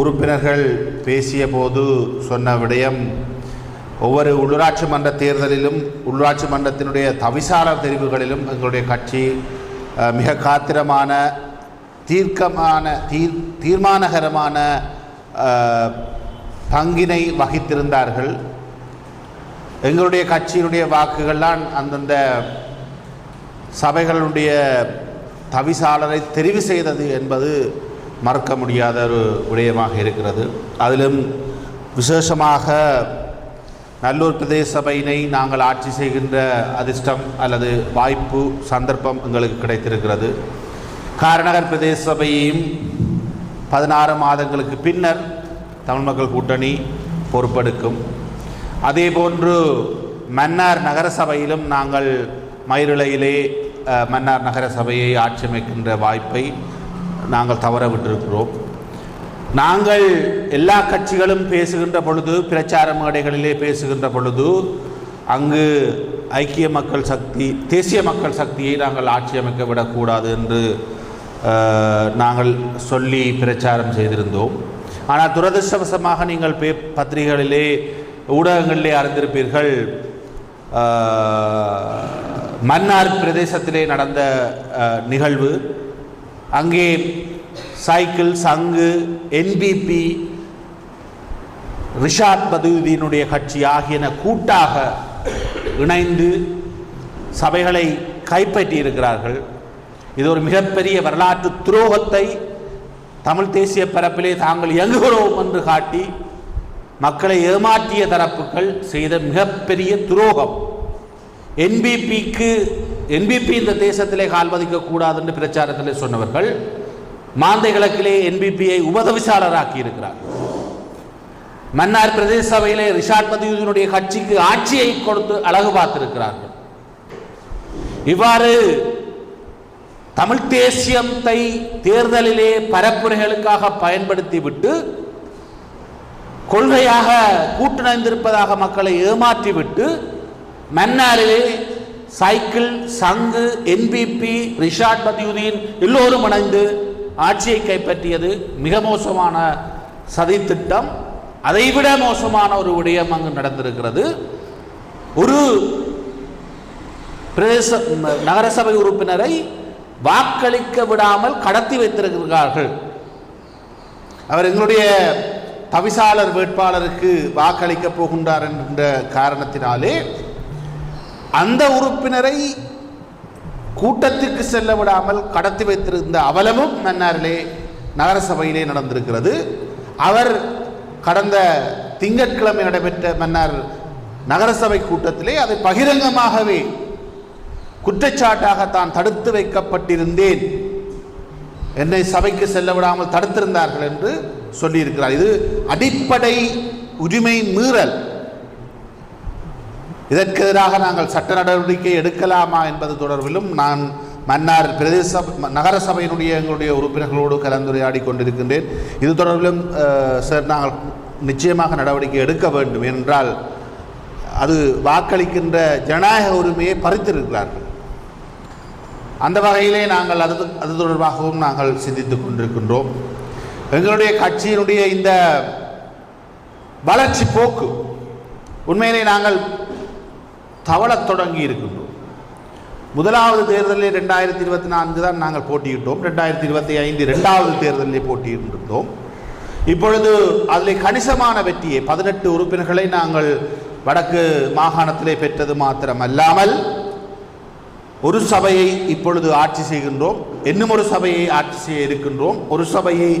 உறுப்பினர்கள் பேசிய போது சொன்ன விடயம் ஒவ்வொரு உள்ளூராட்சி மன்ற தேர்தலிலும் உள்ளூராட்சி மன்றத்தினுடைய தவிசாளர் தெரிவுகளிலும் எங்களுடைய கட்சி மிக காத்திரமான தீர்க்கமான தீர் தீர்மானகரமான பங்கினை வகித்திருந்தார்கள். எங்களுடைய கட்சியினுடைய வாக்குகள்லாம் அந்தந்த சபைகளுடைய தவிசாளரை தெரிவு செய்தது என்பது மறக்க முடியாத ஒரு விடயமாக இருக்கிறது. அதிலும் விசேஷமாக நல்லூர் பிரதேச சபையினை நாங்கள் ஆட்சி செய்கின்ற அதிர்ஷ்டம் அல்லது வாய்ப்பு சந்தர்ப்பம் எங்களுக்கு கிடைத்திருக்கிறது. காரநகர் பிரதேச சபையையும் பதினாறு மாதங்களுக்கு பின்னர் தமிழ் மக்கள் கூட்டணி பொறுப்பெடுக்கும். அதேபோன்று மன்னார் நகர சபையிலும் நாங்கள் மயிரிழையிலே மன்னார் நகர சபையை ஆட்சி அமைக்கின்ற வாய்ப்பை நாங்கள் தவற விட்டிருக்கிறோம். நாங்கள் எல்லா கட்சிகளும் பேசுகின்ற பொழுது பிரச்சார மேடைகளிலே பேசுகின்ற பொழுது அங்கு ஐக்கிய மக்கள் சக்தி தேசிய மக்கள் சக்தியை நாங்கள் ஆட்சி அமைக்க விடக்கூடாது என்று நாங்கள் சொல்லி பிரச்சாரம் செய்திருந்தோம். ஆனால் துரதிருஷ்டவசமாக நீங்கள் பே பத்திரிகைகளிலே ஊடகங்களிலே அறிந்திருப்பீர்கள் மன்னார் பிரதேசத்திலே நடந்த நிகழ்வு. அங்கே சைக்கிள் சங்கு என்பிபி ரிஷாத் பதுதீனுடைய கட்சி ஆகியன கூட்டாக இணைந்து சபைகளை கைப்பற்றி இருக்கிறார்கள் இது ஒரு மிகப்பெரிய வரலாற்று துரோகத்தை தமிழ் தேசிய பரப்பிலே தாங்கள் இயங்குகிறோம் என்று காட்டி மக்களை ஏமாற்றிய தரப்புகள் செய்த மிகப்பெரிய துரோகம். என்பிபிக்கு என்பிபி இந்த தேசத்திலே கால் பதிக்கக்கூடாதுன்னு என்று பிரச்சாரத்திலே சொன்னவர்கள் மாந்தை கிழக்கிலே என்பிபியை உபதவிசாளராக்கி இருக்கிறார் மன்னார் பிரதேச சபையிலே ரிஷாட் பதியுதனுடைய கட்சிக்கு ஆட்சியை கொடுத்து அழகு பார்த்திருக்கிறார்கள். இவ்வாறு தமிழ் தேசியத்தை தேர்தலிலே பரப்புரைகளுக்காக பயன்படுத்திவிட்டு கொள்கையாக கூட்டிணைந்திருப்பதாக மக்களை ஏமாற்றிவிட்டு மன்னாரிலே சைக்கிள் சங்கு என்பிபி ரிஷாட் பதியுதீன் எல்லோரும் இணைந்து ஆட்சியை கைப்பற்றியது மிக மோசமான சதித்திட்டம். அதைவிட மோசமான ஒரு விடயம் அங்கு நடந்திருக்கிறது. ஒரு பிரதேச நகரசபை உறுப்பினரை வாக்களிக்க விடாமல் கடத்தி வைத்திருக்கிறார்கள். அவர் எங்களுடைய தவிசாளர் வேட்பாளருக்கு வாக்களிக்க போகின்றார் என்ற காரணத்தினாலே அந்த உறுப்பினரை கூட்டத்திற்கு செல்ல விடாமல் கடத்தி வைத்திருந்த அவலமும் மன்னாரிலே நகரசபையிலே நடந்திருக்கிறது. அவர் கடந்த திங்கட்கிழமை நடைபெற்ற மன்னார் நகரசபை கூட்டத்திலே அதை பகிரங்கமாகவே குற்றச்சாட்டாக தான் தடுத்து வைக்கப்பட்டிருந்தேன். என்னை சபைக்கு செல்ல விடாமல் தடுத்திருந்தார்கள் என்று சொல்லியிருக்கிறார். இது அடிப்படை உரிமை மீறல். இதற்கு எதிராக நாங்கள் சட்ட நடவடிக்கை எடுக்கலாமா என்பது தொடர்பிலும் நான் மன்னார் பிரதேச நகர சபையினுடைய எங்களுடைய உறுப்பினர்களோடு கலந்துரையாடி கொண்டிருக்கின்றேன். இது தொடர்பிலும் சார் நாங்கள் நிச்சயமாக நடவடிக்கை எடுக்க வேண்டும். என்றால் அது வாக்களிக்கின்ற ஜனநாயக உரிமையை பறித்திருக்கிறார்கள். அந்த வகையிலே நாங்கள் அது அது தொடர்பாகவும் நாங்கள் சிந்தித்துக் கொண்டிருக்கின்றோம். எங்களுடைய கட்சியினுடைய இந்த வளர்ச்சி போக்கு உண்மையிலே நாங்கள் தவளத் தொடங்கி இருக்கின்றோம். முதலாவது தேர்தலில் ரெண்டாயிரத்தி இருபத்தி நான்கு தான் நாங்கள் போட்டியிட்டோம். ரெண்டாயிரத்தி இருபத்தி ஐந்து இரண்டாவது தேர்தலில் போட்டியிட்டிருந்தோம் இப்பொழுது அதில் கணிசமான வெற்றியை பதினெட்டு உறுப்பினர்களை நாங்கள் வடக்கு மாகாணத்திலே பெற்றது மாத்திரமல்லாமல் ஒரு சபையை இப்பொழுது ஆட்சி செய்கின்றோம். இன்னும் ஒரு சபையை ஆட்சி செய்ய இருக்கின்றோம். ஒரு சபையை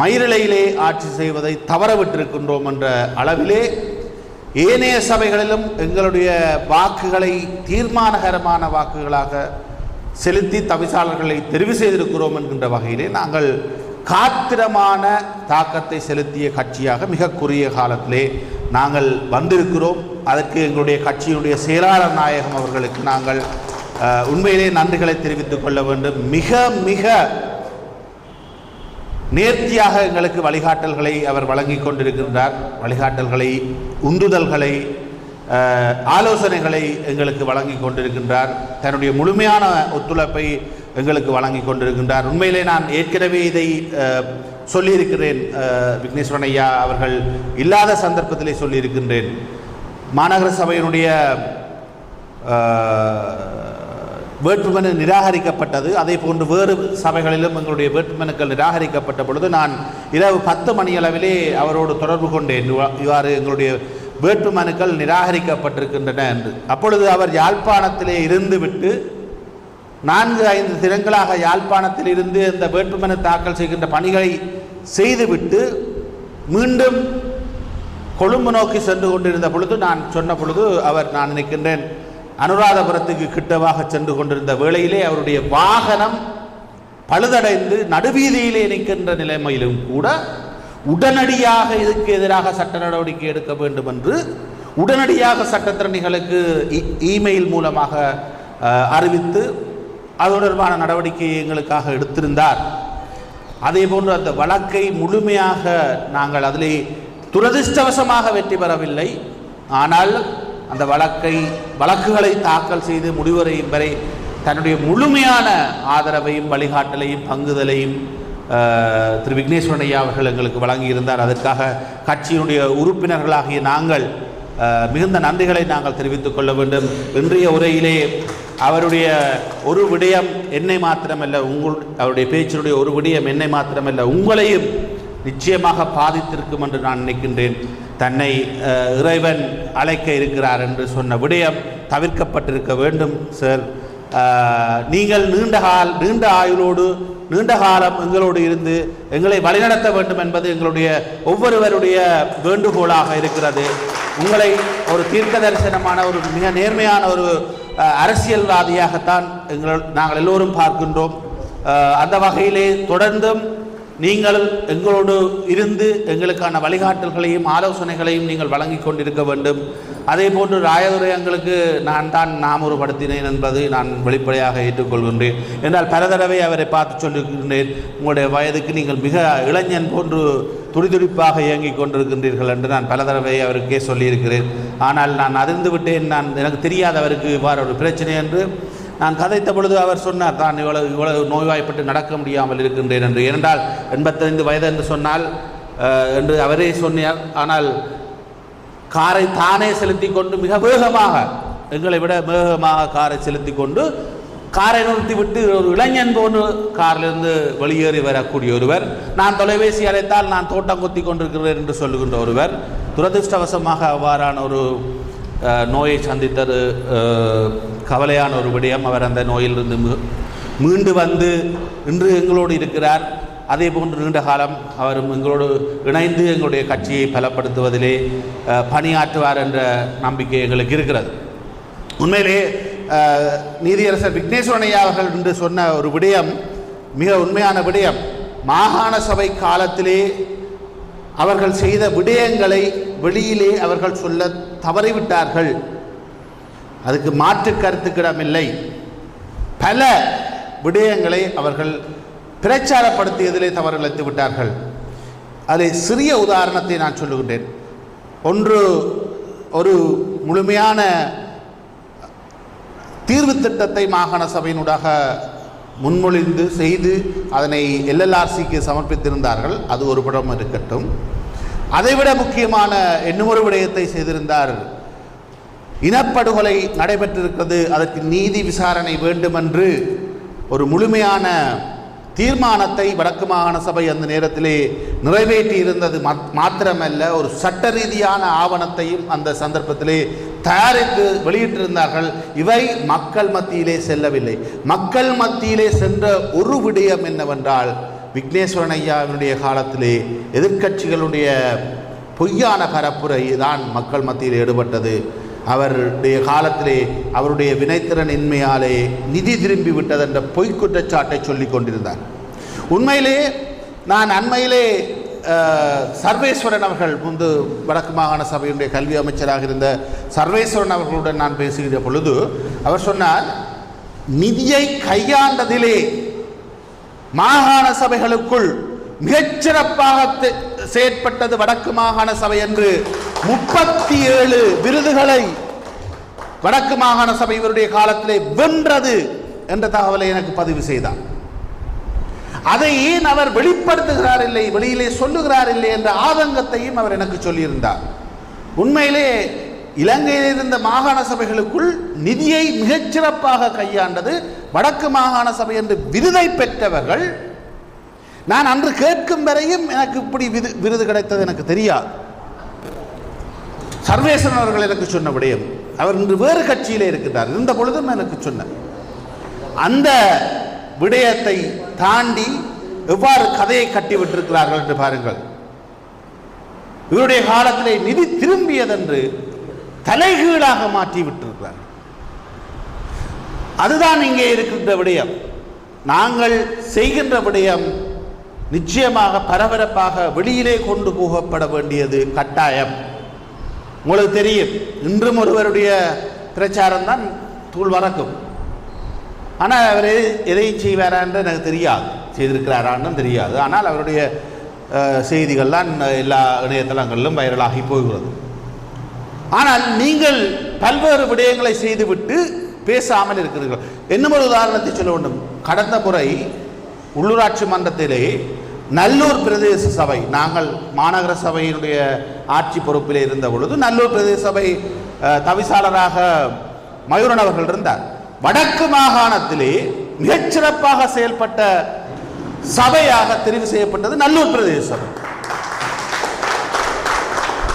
மயிரிழையிலே ஆட்சி செய்வதை தவறவிட்டிருக்கின்றோம் என்ற அளவிலே ஏனைய சபைகளிலும் எங்களுடைய வாக்குகளை தீர்மானகரமான வாக்குகளாக செலுத்தி தவிசாளர்களை தெரிவு செய்திருக்கிறோம் என்கின்ற வகையிலே நாங்கள் காத்திரமான தாக்கத்தை செலுத்திய கட்சியாக மிக குறுகிய காலத்திலே நாங்கள் வந்திருக்கிறோம். அதற்கு எங்களுடைய கட்சியினுடைய செயலாளர் நாயகம் அவர்களுக்கு நாங்கள் உண்மையிலே நன்றிகளை தெரிவித்துக் கொள்ள வேண்டும். மிக மிக நேர்த்தியாக எங்களுக்கு வழிகாட்டல்களை அவர் வழங்கி கொண்டிருக்கின்றார் வழிகாட்டல்களை உந்துதல்களை ஆலோசனைகளை எங்களுக்கு வழங்கி கொண்டிருக்கின்றார். தன்னுடைய முழுமையான ஒத்துழைப்பை எங்களுக்கு வழங்கி கொண்டிருக்கின்றார். உண்மையிலே நான் ஏற்கனவே இதை சொல்லியிருக்கிறேன். விக்னேஸ்வரன் ஐயா அவர்கள் இல்லாத சந்தர்ப்பத்திலே சொல்லியிருக்கின்றேன். மாநகர சபையினுடைய வேட்புமனு நிராகரிக்கப்பட்டது. அதே போன்று வேறு சபைகளிலும் எங்களுடைய வேட்புமனுக்கள் நிராகரிக்கப்பட்ட பொழுது நான் இரவு பத்து மணி அளவிலே அவரோடு தொடர்பு கொண்டேன். இவ்வா- இவ்வாறு எங்களுடைய வேட்புமனுக்கள் நிராகரிக்கப்பட்டிருக்கின்றன என்று. அப்பொழுது அவர் யாழ்ப்பாணத்திலே இருந்துவிட்டு நான்கு ஐந்து தினங்களாக யாழ்ப்பாணத்தில் இருந்து இந்த வேட்புமனு தாக்கல் செய்கின்ற பணிகளை செய்துவிட்டு மீண்டும் கொழும்பு நோக்கி சென்று கொண்டிருந்த பொழுது நான் சொன்ன பொழுது அவர் நான் நினைக்கின்றேன் அனுராதபுரத்துக்கு கிட்டவாக சென்று கொண்டிருந்த வேளையிலே அவருடைய வாகனம் பழுதடைந்து நடுவீதியிலே நிற்கின்ற நிலைமையிலும் கூட உடனடியாக இதுக்கு எதிராக சட்ட நடவடிக்கை எடுக்க வேண்டும் என்று உடனடியாக சட்டத்திறனிகளுக்கு இ- இமெயில் மூலமாக அறிவித்து அது தொடர்பான நடவடிக்கையை எங்களுக்காக எடுத்திருந்தார். அதே போன்று அந்த வழக்கை முழுமையாக நாங்கள் அதிலே துரதிர்ஷ்டவசமாக வெற்றி பெறவில்லை. ஆனால் அந்த வழக்கை வழக்குகளை தாக்கல் செய்து முடிவரையும் வரை தன்னுடைய முழுமையான ஆதரவையும் வழிகாட்டலையும் பங்குதலையும் திரு விக்னேஸ்வரன் ஐயா அவர்கள் எங்களுக்கு வழங்கியிருந்தார். அதற்காக கட்சியினுடைய உறுப்பினர்களாகிய நாங்கள் மிகுந்த நன்றிகளை நாங்கள் தெரிவித்துக் கொள்ள வேண்டும். இன்றைய உரையிலே அவருடைய ஒரு விடயம் என்னை மாத்திரமல்ல உங்கள் அவருடைய பேச்சினுடைய ஒரு விடயம் என்னை மாத்திரமல்ல உங்களையும் நிச்சயமாக பாதித்திருக்கும் என்று நான் நினைக்கின்றேன். தன்னை இறைவன் அழைக்க இருக்கிறார் என்று சொன்ன விடயம் தவிர்க்கப்பட்டிருக்க வேண்டும் சார் நீங்கள் நீண்ட கால் நீண்ட ஆயுளோடு நீண்ட காலம் எங்களோடு இருந்து எங்களை வழிநடத்த வேண்டும் என்பது எங்களுடைய ஒவ்வொருவருடைய வேண்டுகோளாக இருக்கிறது. உங்களை ஒரு தீர்க்க தரிசனமான ஒரு மிக நேர்மையான ஒரு அரசியல்வாதியாகத்தான் எங்கள் நாங்கள் எல்லோரும் பார்க்கின்றோம். அந்த வகையிலே தொடர்ந்தும் நீங்கள் எங்களோடு இருந்து எங்களுக்கான வழிகாட்டல்களையும் ஆலோசனைகளையும் நீங்கள் வழங்கி கொண்டிருக்க வேண்டும். அதே போன்று ராயதுரை எங்களுக்கு நான் தான் நாமொருபடுத்தினேன் என்பது நான் வெளிப்படையாக ஏற்றுக்கொள்கின்றேன். என்றால் பல தடவை அவரை பார்த்து சொல்லியிருக்கின்றேன் உங்களுடைய வயதுக்கு நீங்கள் மிக இளைஞன் போன்று துடிதுடிப்பாக இயங்கிக் கொண்டிருக்கின்றீர்கள் என்று நான் பல தடவை அவருக்கே சொல்லியிருக்கிறேன். ஆனால் நான் அதிர்ந்து விட்டேன் நான் எனக்கு தெரியாதவருக்கு இவ்வாறு ஒரு பிரச்சனை என்று நான் கதைத்த பொழுது அவர் சொன்னார் தான் இவ்வளவு இவ்வளவு நோய்வாய்ப்பட்டு நடக்க முடியாமல் இருக்கின்றேன் என்று. ஏனென்றால் எண்பத்தைந்து வயது என்று சொன்னால் என்று அவரே சொன்னார். ஆனால் காரை தானே செலுத்தி கொண்டு மிக வேகமாக எங்களை விட வேகமாக காரை செலுத்தி கொண்டு காரை நிறுத்தி விட்டு ஒரு இளைஞன் போன்று காரிலிருந்து வெளியேறி வரக்கூடிய ஒருவர் நான் தொலைபேசி அழைத்தால் நான் தோட்டம் கொத்தி கொண்டிருக்கிறேன் என்று சொல்லுகின்ற ஒருவர் துரதிர்ஷ்டவசமாக அவ்வாறான ஒரு நோயை சந்தித்தது கவலையான ஒரு விடயம். அவர் அந்த நோயிலிருந்து மீண்டு வந்து இன்று எங்களோடு இருக்கிறார். அதே போன்று நீண்ட காலம் அவரும் எங்களோடு இணைந்து எங்களுடைய கட்சியை பலப்படுத்துவதிலே பணியாற்றுவார் என்ற நம்பிக்கை எங்களுக்கு இருக்கிறது. உண்மையிலே நீதியரசர் விக்னேஸ்வரனையா அவர்கள் என்று சொன்ன ஒரு விடயம் மிக உண்மையான விடயம். மாகாண சபை காலத்திலே அவர்கள் செய்த விடயங்களை வெளியிலே அவர்கள் சொல்ல தவறிவிட்டார்கள். அதுக்கு மாற்று கருத்துக்கிடமில்லை பல விடயங்களை அவர்கள் பிரச்சாரப்படுத்தியதிலே தவறிழைத்து விட்டார்கள். அதில் சிறிய உதாரணத்தை நான் சொல்லுகின்றேன். ஒன்று ஒரு முழுமையான தீர்வு திட்டத்தை மாகாண சபையினூடாக முன்மொழிந்து செய்து அதனை எல்எல்ஆர்சிக்கு சமர்ப்பித்திருந்தார்கள். அது ஒரு படம் இருக்கட்டும். அதைவிட முக்கியமான இன்னொரு விடயத்தை செய்திருந்தார். இனப்படுகொலை நடைபெற்றிருக்கிறது அதற்கு நீதி விசாரணை வேண்டுமென்று ஒரு முழுமையான தீர்மானத்தை வடக்கு மாகாண சபை அந்த நேரத்திலே நிறைவேற்றி இருந்தது மாத்திரமல்ல ஒரு சட்ட ரீதியான ஆவணத்தையும் அந்த சந்தர்ப்பத்திலே தயாரித்து வெளியிட்டிருந்தார்கள். இவை மக்கள் மத்தியிலே செல்லவில்லை. மக்கள் மத்தியிலே சென்ற ஒரு விடயம் என்னவென்றால் விக்னேஸ்வரன் ஐயாவினுடைய காலத்திலே எதிர்க்கட்சிகளுடைய பொய்யான பரப்புரை தான் மக்கள் மத்தியில் ஈடுபட்டது. அவருடைய காலத்திலே அவருடைய வினைத்திறனின்மையாலே நிதி திரும்பி விட்டது என்ற பொய்க் குற்றச்சாட்டை சொல்லிக் கொண்டிருந்தார். உண்மையிலே நான் அண்மையிலே சர்வேஸ்வரன் அவர்கள் முந்து வடக்கு மாகாண சபையினுடைய கல்வி அமைச்சராக இருந்த சர்வேஸ்வரன் அவர்களுடன் நான் பேசுகிற பொழுது அவர் சொன்னார் நிதியை கையாண்டதிலே மாகாண சபைகளுக்குள் மிகச்சிறப்பாக தெ- செயற்பட்டது வடக்கு மாகாண சபை என்று முப்பத்தி ஏழு விருதுகளை வடக்கு மாகாண சபை இவருடைய காலத்திலே வென்றது என்ற தகவலை எனக்கு பதிவு செய்தார். அதை ஏன் அவர் வெளிப்படுத்துகிறார் இல்லை வெளியிலே சொல்லுகிறார் இல்லை என்ற ஆதங்கத்தையும் அவர் எனக்கு சொல்லியிருந்தார். உண்மையிலே இலங்கையில் இருந்த மாகாண சபைகளுக்குள் நிதியை மிகச்சிறப்பாக கையாண்டது வடக்கு மாகாண சபை என்று விருதை பெற்றவர்கள் நான் அன்று கேட்கும் வரையும் எனக்கு இப்படி விது விருது கிடைத்தது எனக்கு தெரியாது. சர்வேசன் அவர்கள் எனக்கு சொன்ன விடயம். அவர் இன்று வேறு கட்சியிலே இருக்கின்றார் இருந்த பொழுதும் எனக்கு சொன்னார். அந்த விடயத்தை தாண்டி எவ்வாறு கதையை கட்டி விட்டிருக்கிறார்கள் என்று பாருங்கள். இவருடைய காலத்திலே நிதி திரும்பியதென்று தலைகீழாக மாற்றி விட்டிருக்கிறார் அதுதான் இங்கே இருக்கின்ற விடயம். நாங்கள் செய்கின்ற விடயம் நிச்சயமாக பரபரப்பாக வெளியிலே கொண்டு போகப்பட வேண்டியது கட்டாயம். உங்களுக்கு தெரியும் இன்றும் ஒருவருடைய பிரச்சாரம் தான் தூள் வரக்கும் ஆனால் அவர் எதையும் எதையும் செய்வாரான்னு எனக்கு தெரியாது. செய்திருக்கிறாரான்னு தெரியாது. ஆனால் அவருடைய செய்திகள்லாம் எல்லா இணையதளங்களிலும் வைரலாகி போகிறது. ஆனால் நீங்கள் பல்வேறு விடயங்களை செய்துவிட்டு பேசாமல் இருக்கிறீர்கள். இன்னும் ஒரு உதாரணத்தை சொல்ல வேண்டும்? கடந்த முறை உள்ளூராட்சி மன்றத்திலே நல்லூர் பிரதேச சபை நாங்கள் மாநகர சபையினுடைய ஆட்சி பொறுப்பிலே இருந்த பொழுது நல்லூர் பிரதேச சபை தவிசாளராக மயூரன் அவர்கள் இருந்தார். வடக்கு மாகாணத்திலே மிகச்சிறப்பாக செயல்பட்ட சபையாக தெரிவு செய்யப்பட்டது நல்லூர் பிரதேச சபை.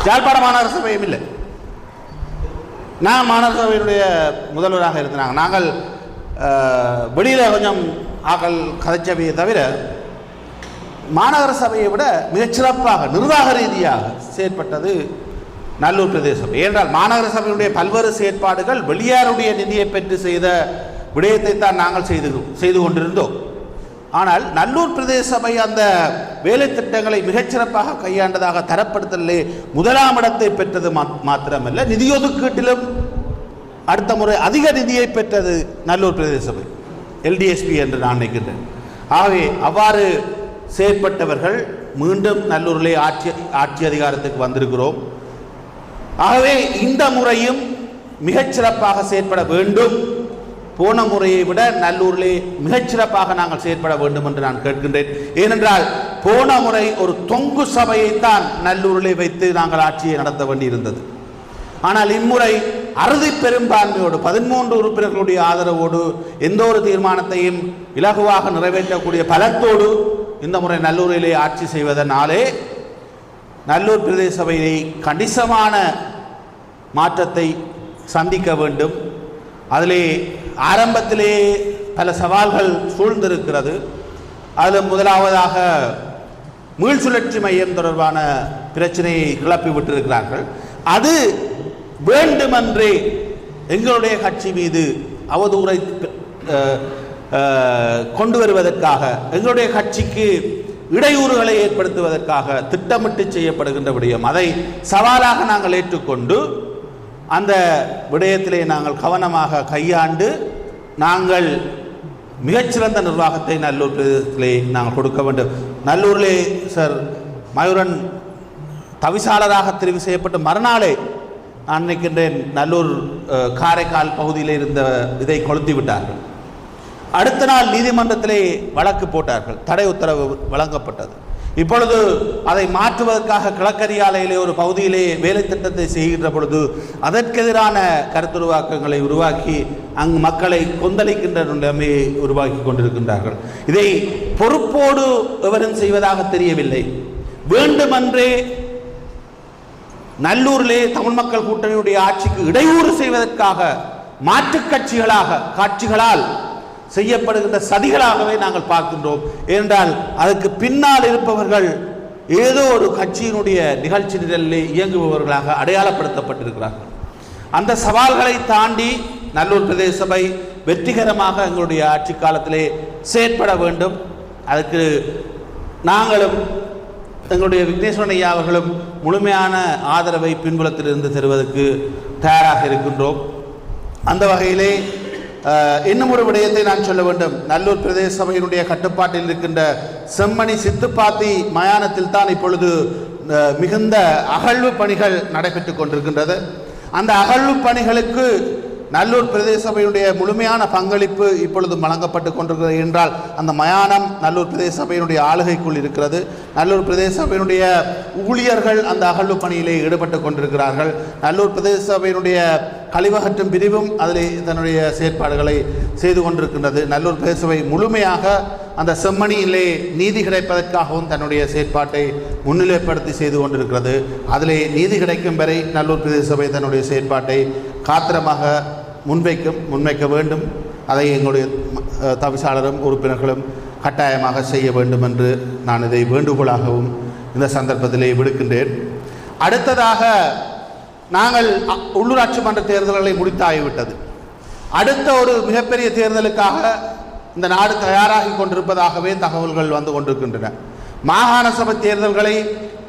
யாழ்ப்பாண மாநகர சபையும் இல்லை. நான் மாநகர முதல்வராக இருந்தாங்க நாங்கள் வெளியில் வெளியில கொஞ்சம் ஆக்கள் கதைச்சபையை தவிர மாநகர சபையை விட மிகச்சிறப்பாக நிர்வாக ரீதியாக செயற்பட்டது நல்லூர் பிரதேச சபை. ஏனென்றால் மாநகர சபையினுடைய பல்வேறு செயற்பாடுகள் வெளியாருடைய நிதியை பெற்று செய்த விடயத்தை தான் நாங்கள் செய்து செய்து கொண்டிருந்தோம். ஆனால் நல்லூர் பிரதேச சபை அந்த வேலை திட்டங்களை மிகச்சிறப்பாக கையாண்டதாக தரப்படுத்தலே முதலாம் இடத்தை பெற்றது மாத்திரமல்ல நிதியொதுக்கீட்டிலும் அடுத்த முறை அதிக நிதியை பெற்றது நல்லூர் பிரதேச சபை எல்டிஎஸ்பி என்று நான் நினைக்கின்றேன். ஆகவே அவ்வாறு செயற்பட்டவர்கள் மீண்டும் நல்லூரிலே ஆட்சி ஆட்சி அதிகாரத்துக்கு வந்திருக்கிறோம். ஆகவே இந்த முறையும் மிகச்சிறப்பாக செயற்பட வேண்டும். போன முறையை விட நல்லூரிலே மிகச்சிறப்பாக நாங்கள் செயற்பட வேண்டும் என்று நான் கேட்கின்றேன். ஏனென்றால் போன முறை ஒரு தொங்கு சபையைத்தான் நல்லூரிலே வைத்து நாங்கள் ஆட்சியை நடத்த வேண்டியிருந்தது. ஆனால் இம்முறை அறுதி பெரும்பான்மையோடு பதிமூன்று உறுப்பினர்களுடைய ஆதரவோடு எந்த ஒரு தீர்மானத்தையும் இலகுவாக நிறைவேற்றக்கூடிய பலத்தோடு இந்த முறை நல்லூரிலே ஆட்சி செய்வதனாலே நல்லூர் பிரதேச சபையை கணிசமான மாற்றத்தை சந்திக்க வேண்டும். அதிலே ஆரம்பத்திலே பல சவால்கள் சூழ்ந்திருக்கிறது. அதில் முதலாவதாக மீள் சுழற்சி மையம் தொடர்பான பிரச்சனையை கிளப்பி விட்டிருக்கிறார்கள். அது வேண்டுமென்றே எங்களுடைய கட்சி மீது அவதூறை கொண்டு வருவதற்காக எங்களுடைய கட்சிக்கு இடையூறுகளை ஏற்படுத்துவதற்காக திட்டமிட்டு செய்யப்படுகின்ற விடயம். அதை சவாலாக நாங்கள் ஏற்றுக்கொண்டு அந்த விடயத்திலே நாங்கள் கவனமாக கையாண்டு நாங்கள் மிகச்சிறந்த நிர்வாகத்தை நல்லூர் பிரதேசத்திலே நாங்கள் கொடுக்க வேண்டும். நல்லூரிலே சார் மயூரன் தவிசாளராக தெரிவு செய்யப்பட்ட மறுநாளே நான் நினைக்கின்றேன் நல்லூர் காரைக்கால் பகுதியில் இருந்த இதை கொளுத்தி விட்டார்கள். அடுத்த நாள் நீதிமன்றத்திலே வழக்கு போட்டார்கள். தடை உத்தரவு வழங்கப்பட்டது. இப்பொழுது அதை மாற்றுவதற்காக கிழக்கரியாலையிலே ஒரு பகுதியிலே வேலை திட்டத்தை செய்கின்ற பொழுது அதற்கெதிரான கருத்துருவாக்கங்களை உருவாக்கி அங்கு மக்களை கொந்தளிக்கின்ற நிலைமையை உருவாக்கி கொண்டிருக்கின்றார்கள். இதை பொறுப்போடு எவரும் செய்வதாக தெரியவில்லை. வேண்டுமென்றே நல்லூரிலே தமிழ் மக்கள் கூட்டணியுடைய ஆட்சிக்கு இடையூறு செய்வதற்காக மாற்றுக் கட்சிகளாக காட்சிகளால் செய்யப்படுகின்ற சதிகளாகவே நாங்கள் பார்க்கின்றோம். ஏனென்றால் அதற்கு பின்னால் இருப்பவர்கள் ஏதோ ஒரு கட்சியினுடைய நிகழ்ச்சி நிரலில் இயங்குபவர்களாக அடையாளப்படுத்தப்பட்டிருக்கிறார்கள். அந்த சவால்களை தாண்டி நல்லூர் பிரதேச சபை வெற்றிகரமாக எங்களுடைய ஆட்சி காலத்திலே செயற்பட வேண்டும். அதற்கு நாங்களும் எங்களுடைய விக்னேஸ்வரன் ஐயா அவர்களும் முழுமையான ஆதரவை பின்புலத்திலிருந்து தருவதற்கு தயாராக இருக்கின்றோம். அந்த வகையிலே இன்னும் ஒரு விடயத்தை நான் சொல்ல வேண்டும். நல்லூர் பிரதேச சபையினுடைய கட்டுப்பாட்டில் இருக்கின்ற செம்மணி சித்துப்பாத்தி மயானத்தில் தான் இப்பொழுது மிகுந்த அகழ்வு பணிகள் நடைபெற்று கொண்டிருக்கின்றது. அந்த அகழ்வு பணிகளுக்கு நல்லூர் பிரதேச சபையினுடைய முழுமையான பங்களிப்பு இப்பொழுது வழங்கப்பட்டு கொண்டிருக்கிறது என்றால் அந்த மயானம் நல்லூர் பிரதேச சபையினுடைய ஆளுகைக்குள் இருக்கிறது. நல்லூர் பிரதேச சபையினுடைய ஊழியர்கள் அந்த அகழ்வு பணியிலே ஈடுபட்டு கொண்டிருக்கிறார்கள். நல்லூர் பிரதேச சபையினுடைய கழிவகற்றும் பிரிவும் அதில் தன்னுடைய செயற்பாடுகளை செய்து கொண்டிருக்கின்றது. நல்லூர் பிரதேச சபை முழுமையாக அந்த செம்மணியிலே நீதி கிடைப்பதற்காகவும் தன்னுடைய செயற்பாட்டை முன்னிலைப்படுத்தி செய்து கொண்டிருக்கிறது. அதிலே நீதி கிடைக்கும் வரை நல்லூர் பிரதேச சபை தன்னுடைய செயற்பாட்டை காத்திரமாக முன்வைக்கும் முன்வைக்க வேண்டும். அதை எங்களுடைய தவிசாளரும் உறுப்பினர்களும் கட்டாயமாக செய்ய வேண்டும் என்று நான் இதை வேண்டுகோளாகவும் இந்த சந்தர்ப்பத்திலே விடுக்கின்றேன். அடுத்ததாக நாங்கள் உள்ளூராட்சி மன்ற தேர்தல்களை முடித்தாகிவிட்டது. அடுத்த ஒரு மிகப்பெரிய தேர்தலுக்காக இந்த நாடு தயாராகி கொண்டிருப்பதாகவே தகவல்கள் வந்து கொண்டிருக்கின்றன. மாகாண சபை தேர்தல்களை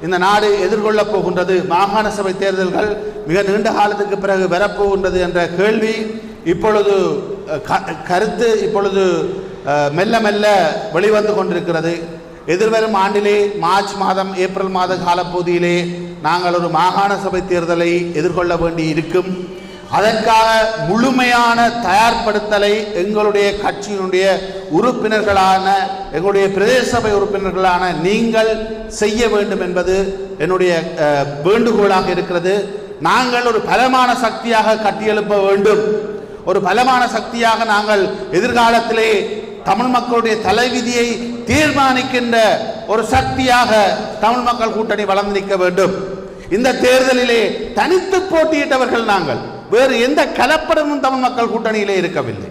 இந்த நாடு எதிர்கொள்ளப் போகின்றது. மாகாண சபை தேர்தல்கள் மிக நீண்ட காலத்துக்கு பிறகு வரப்போகின்றது என்ற கேள்வி இப்பொழுது க- கருத்து இப்பொழுது மெல்ல மெல்ல வெளிவந்து கொண்டிருக்கிறது. எதிர்வரும் ஆண்டிலே மார்ச் மாதம் ஏப்ரல் மாத காலப்பகுதியிலே நாங்கள் ஒரு மாகாண சபை தேர்தலை எதிர்கொள்ள வேண்டி இருக்கும் அதற்காக முழுமையான தயார்படுத்தலை எங்களுடைய கட்சியினுடைய உறுப்பினர்களான எங்களுடைய பிரதேச சபை உறுப்பினர்களான நீங்கள் செய்ய வேண்டும் என்பது என்னுடைய வேண்டுகோளாக இருக்கிறது. நாங்கள் ஒரு பலமான சக்தியாக கட்டியெழுப்ப வேண்டும். ஒரு பலமான சக்தியாக நாங்கள் எதிர்காலத்திலே தமிழ் மக்களுடைய தலைவிதியை தீர்மானிக்கின்ற ஒரு சக்தியாக தமிழ் மக்கள் கூட்டணி வளர்ந்து நிற்க வேண்டும். இந்த தேர்தலிலே தனித்து போட்டியிட்டவர்கள் நாங்கள். வேறு எந்த கலப்படமும் தமிழ் மக்கள் கூட்டணியிலே இருக்கவில்லை.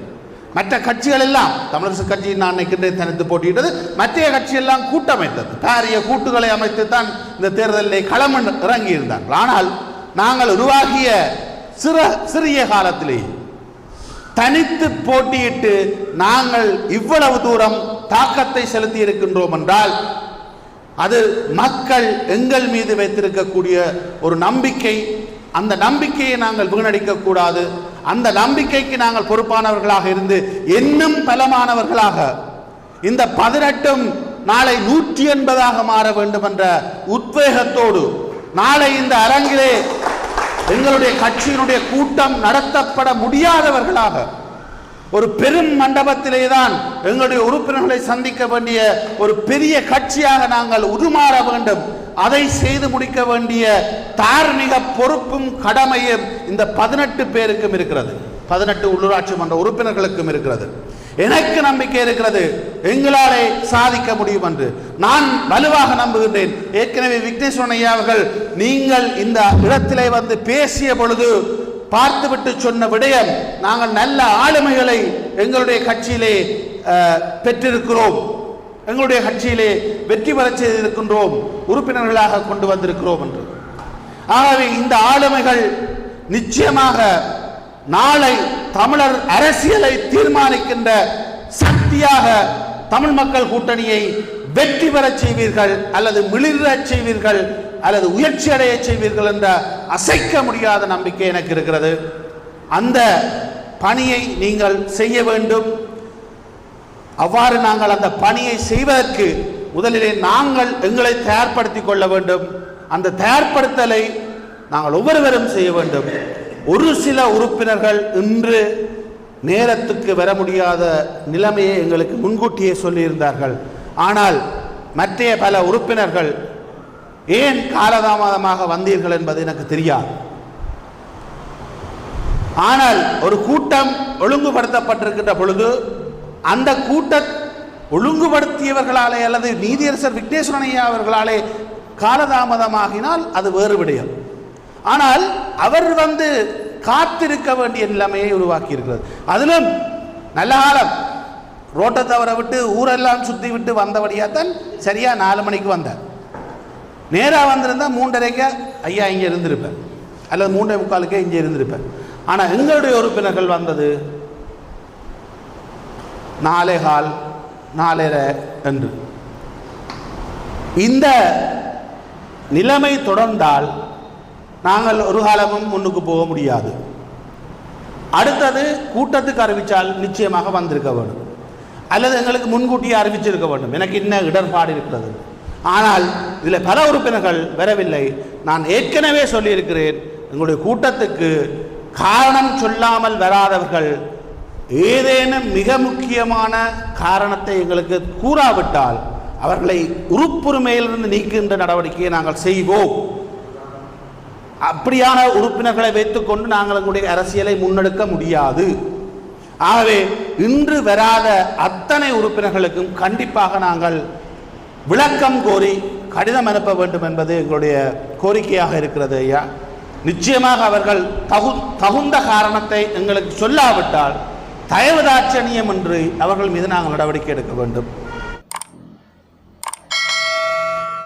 மற்ற கட்சிகள் எல்லாம் தமிழரசு கட்சி நான் தனித்து போட்டியிட்டது மற்ற கட்சியெல்லாம் கூட்டமைத்தது. பாரிய கூட்டுகளை அமைத்து தான் இந்த தேர்தலில் களம் இறங்கியிருந்தார்கள். ஆனால் நாங்கள் உருவாகிய சிற சிறிய காலத்திலேயே தனித்து போட்டியிட்டு நாங்கள் இவ்வளவு தூரம் தாக்கத்தை செலுத்தி இருக்கின்றோம் என்றால் அது மக்கள் எங்கள் மீது வைத்திருக்கக்கூடிய ஒரு நம்பிக்கை அந்த நம்பிக்கையை நாங்கள் வீணடிக்க கூடாது அந்த நம்பிக்கைக்கு நாங்கள் பொறுப்பானவர்களாக இருந்து இன்னும் பலமானவர்களாக இந்த பதினெட்டும் நாளை நூற்றி எண்பதாக மாற வேண்டும் என்ற உத்வேகத்தோடு நாளை இந்த அரங்கிலே எங்களுடைய கட்சியினுடைய கூட்டம் நடத்தப்பட முடியாதவர்களாக ஒரு பெரும் மண்டபத்திலே தான் எங்களுடைய உறுப்பினர்களை சந்திக்க வேண்டிய ஒரு பெரிய கட்சியாக நாங்கள் உருமாற வேண்டும். அதை செய்து முடிக்க வேண்டிய தார்மீக பொறுப்பும் கடமையும் இந்த பதினெட்டு பேருக்கும் இருக்கிறது. பதினெட்டு உள்ளூராட்சி மன்ற உறுப்பினர்களுக்கும் இருக்கிறது. எனக்கு நம்பிக்கை இருக்கிறது எங்களாலே சாதிக்க முடியும் என்று. நான் வலுவாக நம்புகின்றேன். ஏற்கனவே விக்னேஸ்வரன் ஐயா அவர்கள் நீங்கள் இந்த இடத்திலே வந்து பேசிய பொழுது பார்த்துவிட்டு சொன்ன விடயம் நாங்கள் நல்ல ஆளுமைகளை எங்களுடைய கட்சியிலே பெற்றிருக்கிறோம். எங்களுடைய கட்சியிலே வெற்றி பெற செய்திருக்கின்றோம். உறுப்பினர்களாக கொண்டு வந்திருக்கிறோம் என்று. ஆகவே இந்த ஆளுமைகள் நிச்சயமாக நாளை தமிழர் அரசியலை தீர்மானிக்கின்ற சக்தியாக தமிழ் மக்கள் கூட்டணியை வெற்றி பெறச் செய்வீர்கள் அல்லது மிளிரச் செய்வீர்கள் அல்லது உயர்ச்சி அடைய செய்வீர்கள் என்ற அசைக்க முடியாத நம்பிக்கை எனக்கு இருக்கிறது. அந்த பணியை நீங்கள் செய்ய வேண்டும். அவ்வாறு நாங்கள் அந்த பணியை செய்வதற்கு முதலிலே நாங்கள் எங்களை தயார்படுத்திக் கொள்ள வேண்டும். அந்த தயார்படுத்தலை நாங்கள் ஒவ்வொருவரும் செய்ய வேண்டும். ஒரு சில உறுப்பினர்கள் இன்று நேரத்துக்கு வர முடியாத நிலைமையை எங்களுக்கு முன்கூட்டியே சொல்லியிருந்தார்கள். ஆனால் மற்ற பல உறுப்பினர்கள் ஏன் காலதாமதமாக வந்தீர்கள் என்பது எனக்கு தெரியாது. ஆனால் ஒரு கூட்டம் ஒழுங்குபடுத்தப்பட்டிருக்கின்ற பொழுது அந்த கூட்ட ஒழுங்குபடுத்தியவர்களாலே அல்லது நீதியரசர் விக்னேஸ்வரனையா அவர்களாலே காலதாமதமாகினால் அது வேறு விடயம். ஆனால் அவர் வந்து காத்திருக்க வேண்டிய நிலைமையை உருவாக்கி இருக்கிறது அதிலும் நல்ல காலம். ரோட்டை தவற விட்டு ஊரெல்லாம் சுற்றி விட்டு வந்தபடியாக தான் சரியாக நாலு மணிக்கு வந்தார். நேராக வந்திருந்தால் மூன்றரைக்கா ஐயா இங்கே இருந்திருப்பேன். அல்லது மூன்றரை முக்காலுக்கே இங்கே இருந்திருப்பேன். ஆனால் எங்களுடைய உறுப்பினர்கள் வந்தது நாலே கால் நாலரை என்று. இந்த நிலைமை தொடர்ந்தால் நாங்கள் ஒரு காலமும் முன்னுக்கு போக முடியாது. அடுத்தது கூட்டத்துக்கு அறிவித்தால் நிச்சயமாக வந்திருக்க வேண்டும். அல்லது எங்களுக்கு முன்கூட்டியே அறிவிச்சிருக்க வேண்டும். எனக்கு இன்ன இடர்பாடு இருக்கிறது. ஆனால் இதில் பல உறுப்பினர்கள் வரவில்லை. நான் ஏற்கனவே சொல்லியிருக்கிறேன் எங்களுடைய கூட்டத்துக்கு காரணம் சொல்லாமல் வராதவர்கள் ஏதேனும் மிக முக்கியமான காரணத்தை எங்களுக்கு கூறாவிட்டால் அவர்களை உறுப்புரிமையிலிருந்து நீக்குகின்ற நடவடிக்கையை நாங்கள் செய்வோம். அப்படியான உறுப்பினர்களை வைத்துக்கொண்டு நாங்கள் எங்களுடைய அரசியலை முன்னெடுக்க முடியாது. ஆகவே இன்று வராத அத்தனை உறுப்பினர்களுக்கும் கண்டிப்பாக நாங்கள் விளக்கம் கோரி கடிதம் அனுப்ப வேண்டும் என்பது எங்களுடைய கோரிக்கையாக இருக்கிறது ஐயா. நிச்சயமாக அவர்கள் தகு தகுந்த காரணத்தை எங்களுக்கு சொல்லாவிட்டால் தயவுதாட்சணியம் என்று அவர்கள் மீது நாங்கள் நடவடிக்கை எடுக்க வேண்டும்.